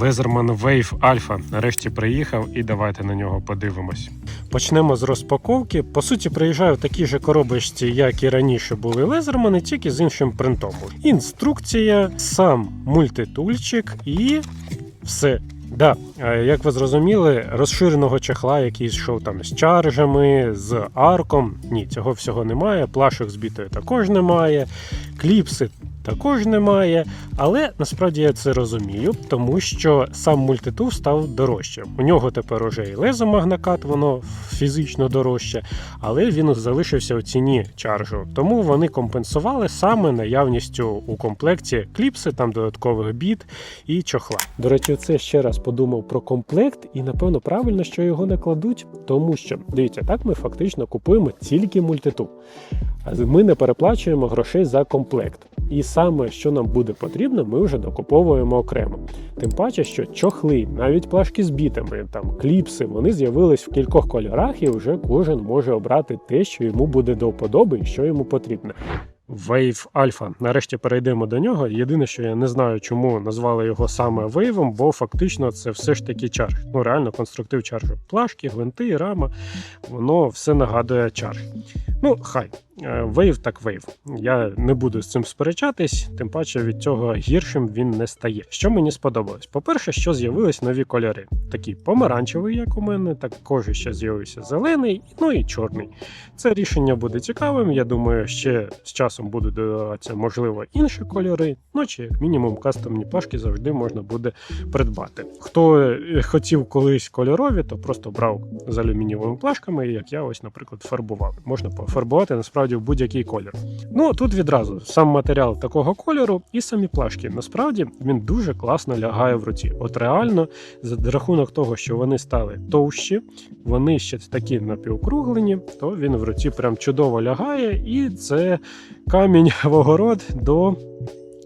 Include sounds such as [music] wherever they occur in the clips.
Laserman Wave Alpha нарешті приїхав і давайте на нього подивимось. Почнемо з розпаковки. По суті, приїжджаю в такій же коробочці, як і раніше були лезермани, тільки з іншим принтом. Інструкція, сам мультитульчик і все. Да, е, як ви зрозуміли, розширеного чехла, який йшов там з чаржами, з арком. Ні, цього всього немає. Плашок з бітою також немає, кліпси також немає. Але насправді я це розумію, тому що сам мультитул став дорожчим. У нього тепер уже і лезо магнакат, воно фізично дорожче, але він залишився у ціні чаржу. Тому вони компенсували саме наявністю у комплекті кліпси, там додаткових біт і чохла. До речі, це ще раз подумав про комплект, і напевно правильно, що його не кладуть, тому що дивіться, так ми фактично купуємо тільки мультитул. Ми не переплачуємо грошей за комплект. І саме що нам буде потрібно, ми вже докуповуємо окремо. Тим паче, що чохли, навіть плашки з бітами, там кліпси, вони з'явились в кількох кольорах, і вже кожен може обрати те, що йому буде до вподоби і що йому потрібно. Wave Alpha. Нарешті перейдемо до нього. Єдине, що я не знаю, чому назвали його саме Wave, бо фактично це все ж таки чарж. Ну реально конструктив чаржу. Плашки, гвинти, рама, воно все нагадує чарж. Ну, хай. Wave так Wave. Я не буду з цим сперечатись, тим паче від цього гіршим він не стає. Що мені сподобалось? По-перше, що з'явились нові кольори. Такий помаранчевий, як у мене, також ще з'явився зелений, ну і чорний. Це рішення буде цікавим. Я думаю, ще з часом будуть додаватися, можливо, інші кольори. Ну чи як мінімум кастомні плашки завжди можна буде придбати. Хто е, хотів колись кольорові, то просто брав з алюмінієвими плашками, як я ось, наприклад, фарбував. Можна пофарбувати насправді в будь-який колір. Ну тут відразу сам матеріал такого кольору і самі плашки. Насправді він дуже класно лягає в руці. От реально, за рахунок того, що вони стали товщі, вони ще такі напівкруглені, то він в руці прям чудово лягає, і це камінь [laughs] в огород до.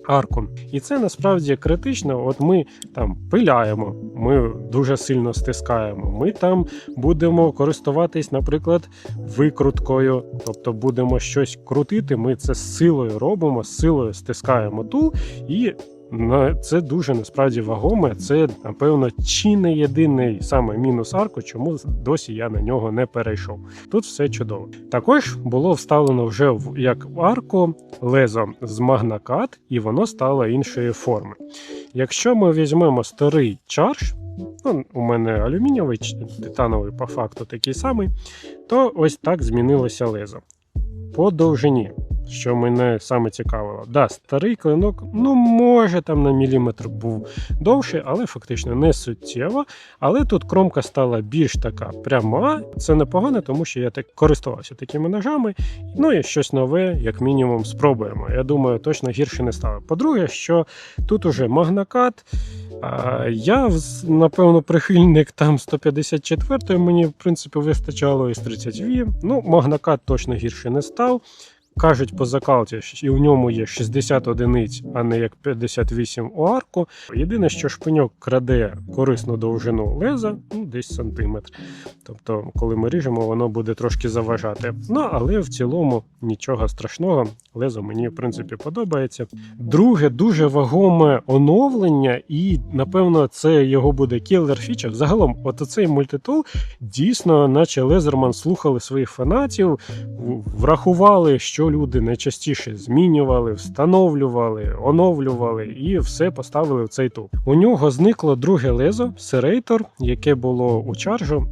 Арку. І це насправді критично. От ми там пиляємо, ми дуже сильно стискаємо. Ми там будемо користуватись, наприклад, викруткою, тобто будемо щось крутити. Ми це з силою робимо, з силою стискаємо тул, і це дуже насправді вагоме. Це, напевно, чи не єдиний саме мінус арку, чому досі я на нього не перейшов. Тут все чудово. Також було вставлено вже в як в арку лезо з магнакат, і воно стало іншої форми. Якщо ми візьмемо старий чарж, ну, у мене алюмінієвий, титановий по факту такий самий, то ось так змінилося лезо. По довжині, що мене саме цікавило. Да, старий клинок, ну може там на міліметр був довший, але фактично не суттєво. Але тут кромка стала більш така пряма. Це непогано, тому що я так користувався такими ножами. Ну і щось нове, як мінімум, спробуємо. Я думаю, точно гірше не стало. По-друге, що тут уже магнакат. А, Я напевно прихильник там 154 мені в принципі вистачало із 32. Ну, магнакат точно гірше не став. Кажуть по закалці, що і в ньому є 60 одиниць, а не як 58 у арку. Єдине, що шпиньок краде корисну довжину леза, ну десь сантиметр. Тобто, коли ми ріжемо, воно буде трошки заважати. Ну але в цілому нічого страшного. Лезо мені в принципі подобається. Друге, дуже вагоме оновлення, і напевно це його буде кілер фіча. Загалом, от оцей мультитул дійсно, наче Лезерман слухали своїх фанатів, врахували, що люди найчастіше змінювали, встановлювали, оновлювали і все поставили в цей тул. У нього зникло друге лезо, серейтор, яке було у чаржу.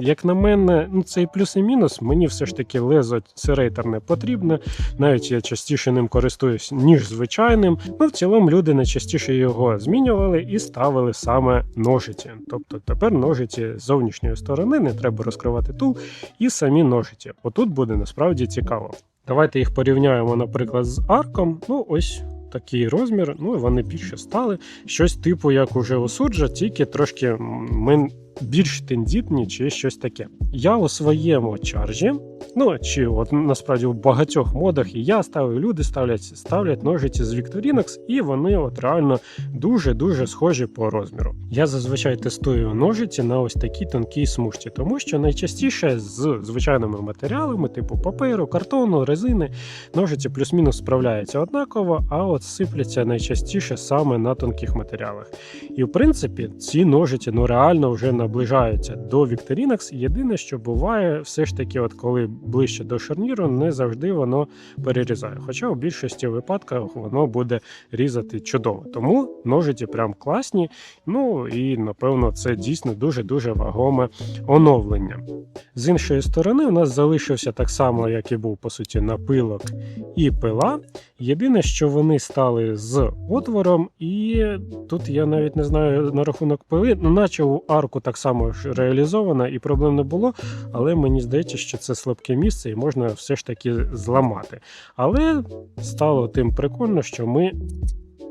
Як на мене, ну це і плюс і мінус. Мені все ж таки лезо серейтор не потрібне. Навіть я частіше ним користуюсь, ніж звичайним. Ну, в цілому люди найчастіше його змінювали і ставили саме ножиці. Тобто тепер ножиці з зовнішньої сторони не треба розкривати тул, і самі ножиці. Отут буде насправді цікаво. Давайте їх порівняємо, наприклад, з арком. Ну, ось. Такий розмір, ну і вони більше стали. Щось типу, як уже у суджа, тільки трошки м, мен... більш тендітні чи щось таке. Я у своєму чаржі, ну чи от насправді у багатьох модах і я ставлю, люди ставлять ставлять ножиці з Victorinox, і вони от реально дуже-дуже схожі по розміру. Я зазвичай тестую ножиці на ось такій тонкій смужці, тому що найчастіше з звичайними матеріалами, типу паперу, картону, резини, ножиці плюс-мінус справляються однаково, а от сипляться найчастіше саме на тонких матеріалах. І в принципі, ці ножиці ну реально вже наближаються до Victorinox. Єдине, що буває, все ж таки, от коли ближче до шарніру, не завжди воно перерізає. Хоча у більшості випадках воно буде різати чудово. Тому ножиці прям класні. Ну і напевно це дійсно дуже дуже вагоме оновлення. З іншої сторони, у нас залишився так само, як і був по суті напилок і пила. Єдине, що вони стали з отвором, і тут я навіть не знаю на рахунок пили, ну наче у арку так само ж реалізована і проблем не було. Але мені здається, що це слабке місце і можна все ж таки зламати. Але стало тим прикольно, що ми.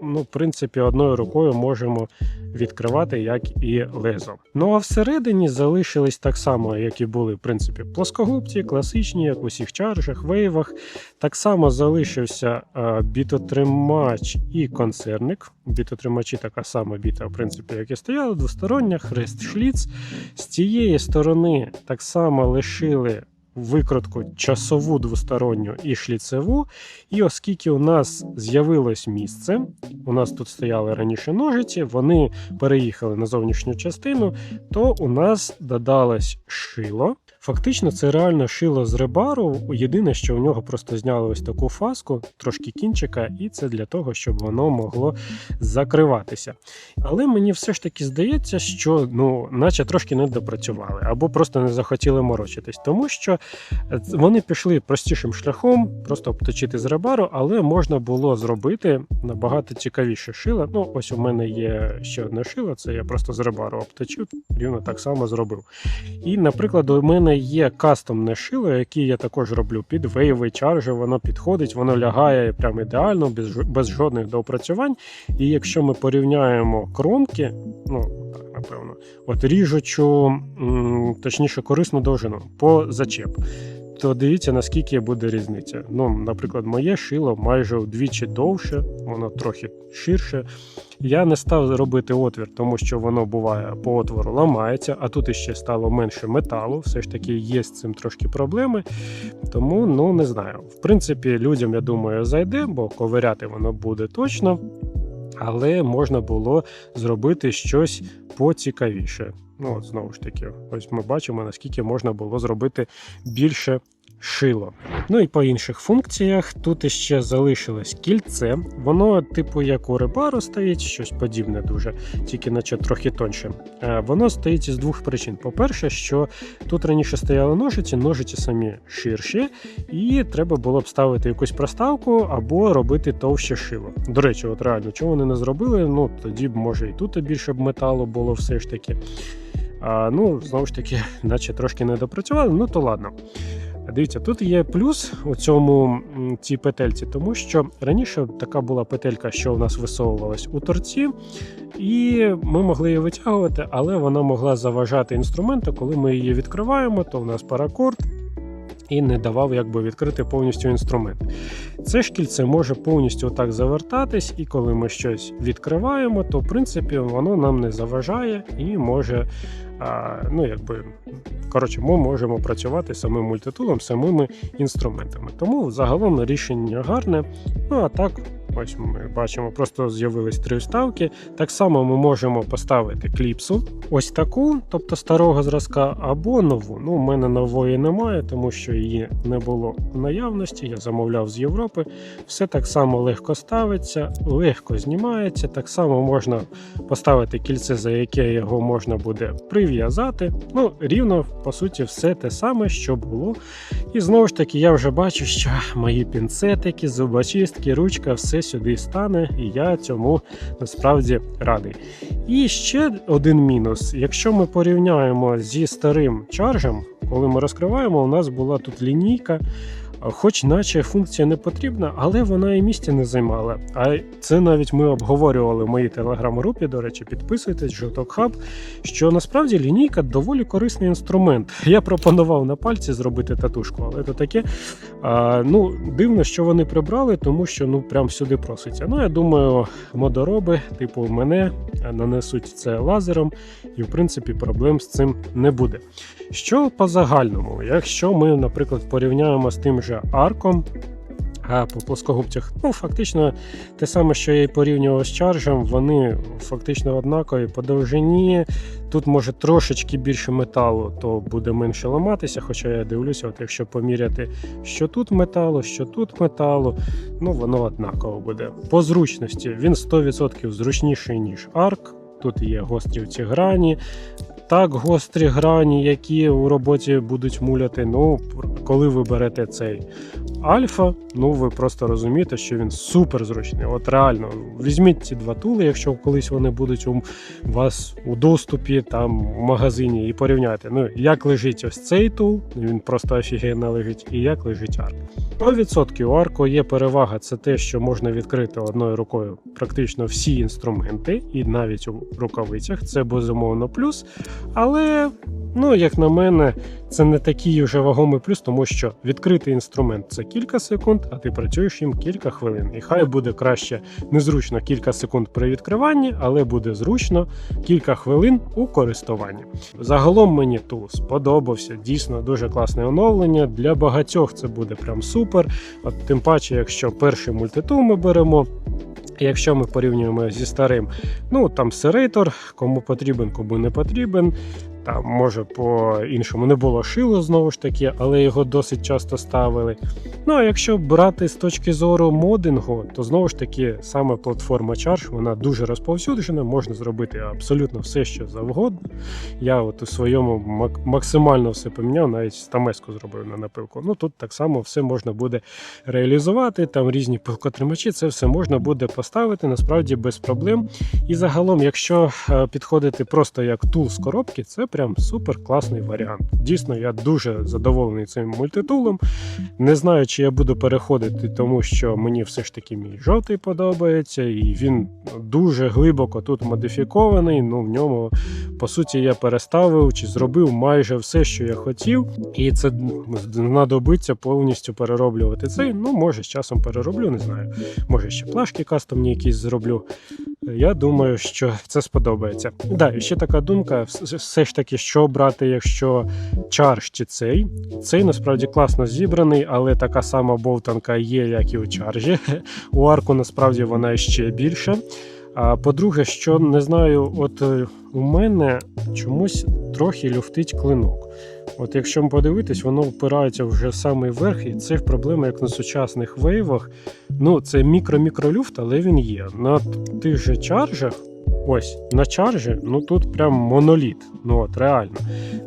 Ну, в принципі, одною рукою можемо відкривати, як і лезо. Ну а всередині залишились так само, як і були, в принципі, плоскогубці, класичні, як у всіх чаржах, вейвах. Так само залишився бітотримач і концерник. Бітотримачі така сама біта, в принципі, як і стояла, двостороння, хрест шліц. З цієї сторони так само лишили. Викрутку часову двосторонню і шліцеву. І оскільки у нас з'явилось місце, у нас тут стояли раніше ножиці, вони переїхали на зовнішню частину, то у нас додалось шило. Фактично, це реально шило з ребару. Єдине, що у нього просто зняли ось таку фаску, трошки кінчика, і це для того, щоб воно могло закриватися. Але мені все ж таки здається, що ну, наче трошки не допрацювали, або просто не захотіли морочитись, тому що вони пішли простішим шляхом, просто обточити з ребару, але можна було зробити набагато цікавіше шило. Ну, ось у мене є ще одне шило, це я просто з ребару обточив, рівно так само зробив. І, наприклад, у є кастомне шило, яке я також роблю під вейви, чаржі, воно підходить, воно лягає прям ідеально, без, без жодних доопрацювань. І якщо ми порівняємо кромки, ну так напевно, от ріжучу, точніше, корисну довжину по зачеп. То дивіться, наскільки буде різниця. Ну, Наприклад, моє шило майже вдвічі довше, воно трохи ширше. Я не став робити отвір, тому що воно буває по отвору ламається, а тут іще стало менше металу. Все ж таки є з цим трошки проблеми. Тому ну не знаю. В принципі, людям, я думаю, зайде, бо ковиряти воно буде точно. Але можна було зробити щось поцікавіше. Ну, от знову ж таки, ось ми бачимо, наскільки можна було зробити більше шило. Ну і по інших функціях тут іще залишилось кільце. Воно, типу, як у рибару стоїть, щось подібне дуже, тільки наче трохи тоньше. Е, воно стоїть із двох причин. По-перше, що тут раніше стояли ножиці, ножиці самі ширші, і треба було б ставити якусь проставку або робити товще шило. До речі, от реально, чого вони не зробили, ну тоді б може і тут більше б металу було все ж таки. А, Ну, знову ж таки, [laughs] наче трошки не допрацювали, ну то ладно. Дивіться, тут є плюс у цьому цій петельці, тому що раніше така була петелька, що у нас висовувалась у торці, і ми могли її витягувати, але вона могла заважати інструменту. Коли ми її відкриваємо, то у нас паракорд. І не давав якби відкрити повністю інструмент. Це шкільце може повністю так завертатись, і коли ми щось відкриваємо, то в принципі воно нам не заважає і може а, ну якби коротше, ми можемо працювати самим мультитулом, самими інструментами. Тому загалом рішення гарне. Ну а так. Ось ми бачимо, просто з'явились три вставки. Так само ми можемо поставити кліпсу, ось таку, тобто старого зразка, або нову. Ну, У мене нової немає, тому що її не було в наявності. Я замовляв з Європи. Все так само легко ставиться, легко знімається. Так само можна поставити кільце, за яке його можна буде прив'язати. Ну, рівно, по суті, все те саме, що було. І знову ж таки, я вже бачу, що мої пінцетики, зубочистки, ручка, все сюди стане, і я цьому насправді радий. І ще один мінус: якщо ми порівняємо зі старим чаржем, коли ми розкриваємо, у нас була тут лінійка. Хоч наче функція не потрібна, але вона і місця не займала. А це навіть ми обговорювали в моїй телеграм-групі. До речі, підписуйтесь, жовток хаб. Що насправді лінійка доволі корисний інструмент. Я пропонував на пальці зробити татушку, але то таке. А, ну, дивно, що вони прибрали, тому що ну прям сюди проситься. Ну, я думаю, модороби, типу мене, нанесуть це лазером, і в принципі проблем з цим не буде. Що по загальному, якщо ми, наприклад, порівняємо з тим же арком. А по плоскогубцях, ну фактично те саме, що я і порівнював з чаржем, вони фактично однакові по довжині. Тут може трошечки більше металу, то буде менше ламатися. Хоча я дивлюся, от якщо поміряти, що тут металу, що тут металу, ну воно однаково буде. По зручності він 100% зручніший, ніж арк. Тут є гострі ці грані. Так, гострі грані, які у роботі будуть муляти. Ну, коли ви берете цей альфа, ну ви просто розумієте, що він супер зручний. От реально, візьміть ці два тули, якщо колись вони будуть у вас у доступі там в магазині, і порівняйте. Ну, як лежить ось цей тул, він просто офігенно лежить, і як лежить арк. 100% у арку є перевага, це те, що можна відкрити одною рукою практично всі інструменти, і навіть у рукавицях. Це безумовно плюс. Але, ну, як на мене, це не такий вже вагомий плюс, тому що відкритий інструмент це кілька секунд, а ти працюєш їм кілька хвилин. І хай буде краще незручно кілька секунд при відкриванні, але буде зручно кілька хвилин у користуванні. Загалом мені тул сподобався. Дійсно дуже класне оновлення. Для багатьох це буде прям супер. От тим паче, якщо перший мультитул ми беремо. Якщо ми порівнюємо зі старим, ну там серейтор, кому потрібен, кому не потрібен. Там може по-іншому не було шило знову ж таки, але його досить часто ставили. Ну а якщо брати з точки зору модингу, то знову ж таки саме платформа Charge, вона дуже розповсюджена, можна зробити абсолютно все, що завгодно. Я от у своєму мак- максимально все поміняв, навіть стамеску зробив на напилку. Ну тут так само все можна буде реалізувати, там різні пилкотримачі, це все можна буде поставити насправді без проблем. І загалом, якщо е, підходити просто як тул з коробки, це прям супер класний варіант. Дійсно, я дуже задоволений цим мультитулом. Не знаю, чи я буду переходити, тому що мені все ж таки мій жовтий подобається, і він дуже глибоко тут модифікований. Ну в ньому по суті я переставив чи зробив майже все, що я хотів, і це знадобиться повністю перероблювати цей. Ну може з часом перероблю, не знаю. Може ще плашки кастомні якісь зроблю. Я думаю, що це сподобається. Да, і ще така думка: все ж таки, що брати, якщо чарж чи цей. Цей насправді класно зібраний, але така сама бовтанка є, як і у чаржі. [laughs] У арку насправді вона ще більша. А по-друге, що не знаю, от е, у мене чомусь трохи люфтить клинок. От якщо подивитись, воно впирається вже в самий верх, і це проблема, як на сучасних вейвах. Ну, це мікро-мікролюфт, але він є. На тих же чаржах, ось на чаржі, ну тут прям моноліт. Ну от реально.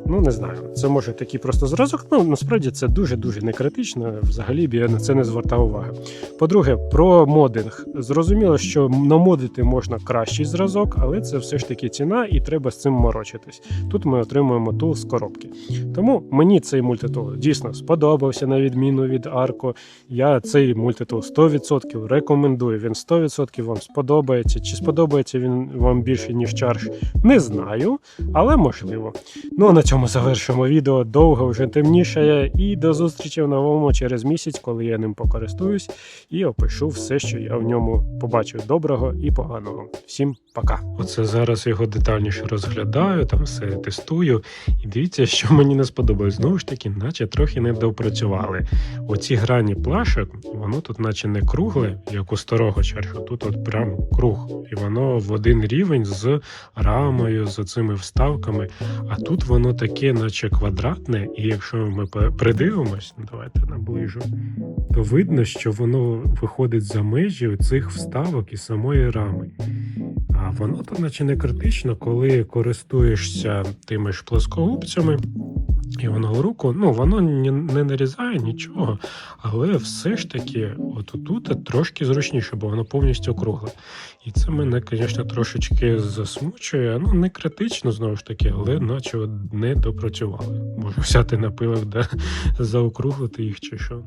Ну не знаю, це може такий просто зразок. Ну насправді це дуже-дуже не критично. Взагалі б я на це не звертав уваги. По-друге, про модинг. Зрозуміло, що намодити можна кращий зразок, але це все ж таки ціна, і треба з цим морочитись. Тут ми отримуємо тул з коробки. Тому мені цей мультитул дійсно сподобався на відміну від Арко. Я цей мультитул 100% рекомендую. Він 100% вам сподобається. Чи сподобається він вам більше, ніж чарж, не знаю, але можливо. Ну а на цьому завершимо відео. Довго вже темнішає. І до зустрічі в новому через місяць, коли я ним покористуюсь і опишу все, що я в ньому побачив доброго і поганого. Всім пока. Оце зараз його детальніше розглядаю, там все тестую. І дивіться, що мені не сподобалось. Знову ж таки, наче трохи не допрацювали. Оці грані плашок, воно тут, наче не кругле, як у старого чарху. Тут от прям круг. І воно в один рівень з рамою, з цими вставками. А тут воно таке, наче квадратне, і якщо ми придивимось, ну, давайте наближу, то видно, що воно виходить за межі цих вставок і самої рами. А воно то наче не критично, коли користуєшся тими ж плоскогубцями, воно руку, ну воно не нарізає нічого, але все ж таки, от тут трошки зручніше, бо воно повністю кругле. І це мене, звісно, трошечки засмучує. Ну, не критично знову ж таки, але наче не допрацювали. Можу взяти напилок, да, заокруглити їх чи що.